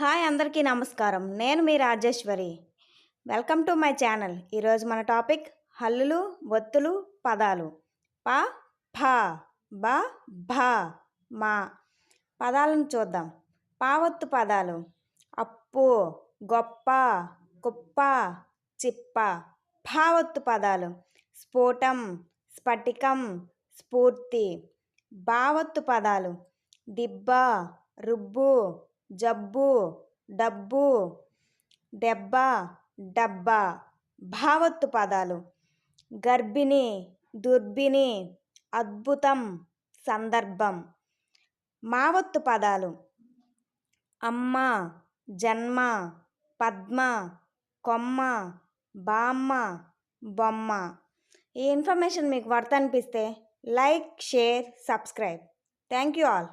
Hi అందరికీ నమస్కారం. నేను మీ Rajeshwari. Welcome to my channel. ఈరోజు మన టాపిక్ హల్లులు ఒత్తులు పదాలు. ప ఫ బ భ మా. పదాలను చూద్దాం. పావత్తు పదాలు. అప్పు గొప్ప కుప్ప చిప్ప. భావత్తు పదాలు. స్ఫోటం స్ఫటికం స్ఫూర్తి. భావత్తు పదాలు. దిబ్బ రుబ్బు జబ్బు డబ్బు దెబ్బ డబ్బా భావత్తు పదాలు. గర్భిణి దుర్భిణి అద్భుతం సందర్భం. మావత్తు పదాలు. అమ్మ జన్మ పద్మ కొమ్మ బామ్మ బొమ్మ. ఈ ఇన్ఫర్మేషన్ మీకు వర్త అనిపిస్తే like share subscribe. Thank you all.